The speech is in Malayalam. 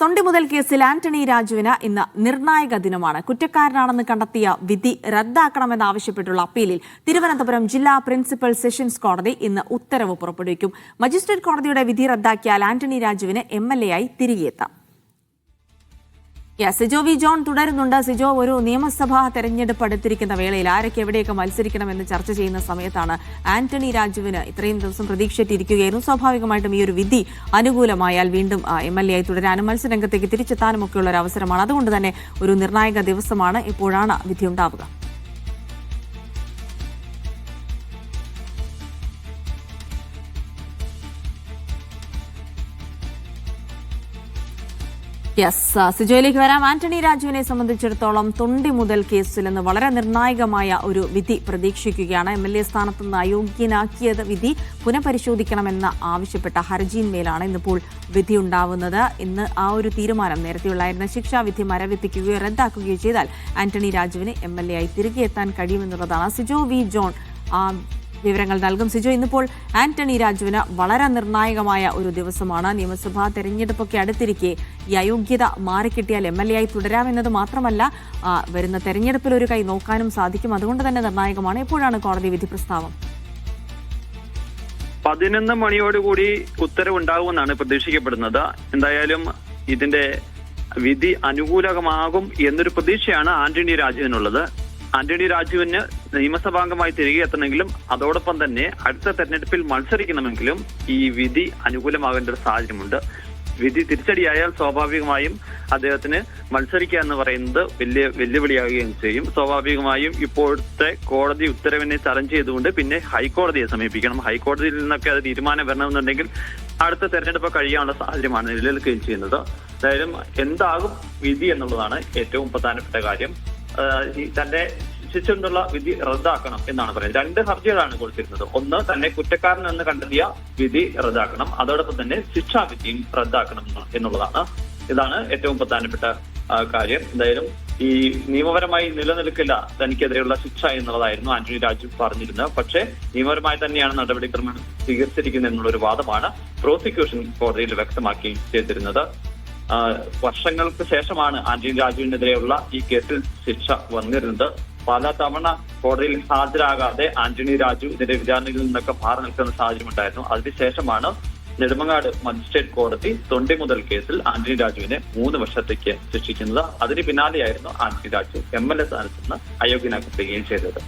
തൊണ്ടിമുതൽ കേസിൽ ആന്റണി രാജുവിന് ഇന്ന് നിർണായക ദിനമാണ്. കുറ്റക്കാരനാണെന്ന് കണ്ടെത്തിയ വിധി റദ്ദാക്കണമെന്നാവശ്യപ്പെട്ടുള്ള അപ്പീലിൽ തിരുവനന്തപുരം ജില്ലാ പ്രിൻസിപ്പൽ സെഷൻസ് കോടതി ഇന്ന് ഉത്തരവ് പുറപ്പെടുവിക്കും. മജിസ്ട്രേറ്റ് കോടതിയുടെ വിധി റദ്ദാക്കിയാൽ ആന്റണി രാജുവിന് എം എൽ എ ആയി തിരികെ എത്താം യെസ്, സിജോ വി ജോൺ തുടരുന്നുണ്ട്. സിജോ ഒരു നിയമസഭാ തെരഞ്ഞെടുപ്പ് അടുത്തിരിക്കുന്ന വേളയിൽ ആരൊക്കെ എവിടെയൊക്കെ മത്സരിക്കണമെന്ന് ചർച്ച ചെയ്യുന്ന സമയത്താണ് ആന്റണി രാജുവിന് ഇത്രയും ദിവസം പ്രതീക്ഷിച്ചിരിക്കുകയായിരുന്നു. സ്വാഭാവികമായിട്ടും ഈ ഒരു വിധി അനുകൂലമായാൽ വീണ്ടും എം എൽ എ ആയി തുടരാനും മത്സരരംഗത്തേക്ക് തിരിച്ചെത്താനും ഒക്കെയുള്ള ഒരു അവസരമാണ്. അതുകൊണ്ട് തന്നെ ഒരു നിർണായക ദിവസമാണ് ഇപ്പോഴാണ് വിധി ഉണ്ടാവുക. യെസ് സിജോയിലേക്ക് വരാം. ആന്റണി രാജുവിനെ സംബന്ധിച്ചിടത്തോളം തൊണ്ടി മുതൽ കേസിൽ നിന്ന് വളരെ നിർണായകമായ ഒരു വിധി പ്രതീക്ഷിക്കുകയാണ്. എം എൽ എ സ്ഥാനത്ത് നിന്ന് അയോഗ്യനാക്കിയത് വിധി പുനഃപരിശോധിക്കണമെന്ന് ആവശ്യപ്പെട്ട ഹർജിയിന്മേലാണ് ഇന്നിപ്പോൾ വിധി ഉണ്ടാവുന്നത് ഇന്ന് ആ ഒരു തീരുമാനം നേരത്തെയുള്ളായിരുന്ന. ശിക്ഷാവിധി മരവിപ്പിക്കുകയോ റദ്ദാക്കുകയോ ചെയ്താൽ ആന്റണി രാജുവിന് എം എൽ എ ആയി തിരികെ എത്താൻ കഴിയുമെന്നുള്ളതാണ് സിജോ വി ജോൺ വിവരങ്ങൾ നൽകും സിജു. ഇന്നിപ്പോൾ ആന്റണി രാജുവിന് വളരെ നിർണായകമായ ഒരു ദിവസമാണ്. നിയമസഭാ തെരഞ്ഞെടുപ്പൊക്കെ അടുത്തിരിക്കെ ഈ അയോഗ്യത മാറിക്കിട്ടിയാൽ എം എൽ എ ആയി തുടരാമെന്നത് മാത്രമല്ല വരുന്ന തെരഞ്ഞെടുപ്പിൽ ഒരു കൈ നോക്കാനും സാധിക്കും. അതുകൊണ്ട് തന്നെ നിർണായകമാണ്. എപ്പോഴാണ് കോടതി വിധി പ്രസ്താവം? പതിനൊന്ന് മണിയോടുകൂടി ഉത്തരവുണ്ടാകുമെന്നാണ് പ്രതീക്ഷിക്കപ്പെടുന്നത്. എന്തായാലും ഇതിന്റെ വിധി അനുകൂലകമാകും എന്നൊരു പ്രതീക്ഷയാണ് ആന്റണി രാജുവിനുള്ളത്. ആന്റണി രാജുവിന് നിയമസഭാംഗമായി തിരികെ എത്തണമെങ്കിലും അതോടൊപ്പം തന്നെ അടുത്ത തെരഞ്ഞെടുപ്പിൽ മത്സരിക്കണമെങ്കിലും ഈ വിധി അനുകൂലമാകേണ്ട ഒരു സാഹചര്യമുണ്ട്. വിധി തിരിച്ചടിയായാൽ സ്വാഭാവികമായും അദ്ദേഹത്തിന് മത്സരിക്കുക എന്ന് പറയുന്നത് വലിയ വെല്ലുവിളിയാകുകയും ചെയ്യും. സ്വാഭാവികമായും ഇപ്പോഴത്തെ കോടതി ഉത്തരവിനെ ചലഞ്ച് ചെയ്തുകൊണ്ട് പിന്നെ ഹൈക്കോടതിയെ സമീപിക്കണം. ഹൈക്കോടതിയിൽ നിന്നൊക്കെ അത് തീരുമാനം വരണമെന്നുണ്ടെങ്കിൽ അടുത്ത തെരഞ്ഞെടുപ്പ് കഴിയാനുള്ള സാഹചര്യമാണ് നിലനിൽക്കുകയും ചെയ്യുന്നത്. എന്തായാലും എന്താകും വിധി എന്നുള്ളതാണ് ഏറ്റവും പ്രധാനപ്പെട്ട കാര്യം. തന്റെ ശിക്ഷിച്ചുകൊണ്ടുള്ള വിധി റദ്ദാക്കണം എന്നാണ് പറയുന്നത്. രണ്ട് ഹർജികളാണ് കൊടുത്തിരുന്നത്. ഒന്ന് തന്നെ കുറ്റക്കാരൻ എന്ന് കണ്ടെത്തിയ വിധി റദ്ദാക്കണം. അതോടൊപ്പം തന്നെ ശിക്ഷാവിധിയും റദ്ദാക്കണം എന്നുള്ളതാണ്. ഇതാണ് ഏറ്റവും പ്രധാനപ്പെട്ട കാര്യം. എന്തായാലും ഈ നിയമപരമായി നിലനിൽക്കില്ല തനിക്കെതിരെയുള്ള ശിക്ഷ എന്നുള്ളതായിരുന്നു ആന്റണി രാജു പറഞ്ഞിരുന്നത്. പക്ഷേ നിയമപരമായി തന്നെയാണ് നടപടിക്രമം സ്വീകരിച്ചിരിക്കുന്നത് എന്നുള്ള ഒരു വാദമാണ് പ്രോസിക്യൂഷൻ കോടതിയിൽ വ്യക്തമാക്കി ചെയ്തിരുന്നത്. വർഷങ്ങൾക്ക് ശേഷമാണ് ആന്റണി രാജുവിനെതിരെയുള്ള ഈ കേസിൽ ശിക്ഷ വന്നിരുന്നത്. പല തവണ കോടതിയിൽ ഹാജരാകാതെ ആന്റണി രാജു ഇതിന്റെ വിചാരണയിൽ നിന്നൊക്കെ മാറി നിൽക്കുന്ന സാഹചര്യം ഉണ്ടായിരുന്നു. അതിനുശേഷമാണ് നെടുമങ്ങാട് മജിസ്ട്രേറ്റ് കോടതി തൊണ്ടി മുതൽ കേസിൽ ആന്റണി രാജുവിനെ മൂന്ന് വർഷത്തേക്ക് ശിക്ഷിക്കുന്നത്. അതിന് പിന്നാലെയായിരുന്നു Antony Raju M L A സ്ഥാനത്ത് നിന്ന് അയോഗ്യനാക്കപ്പെടുകയും ചെയ്തത്.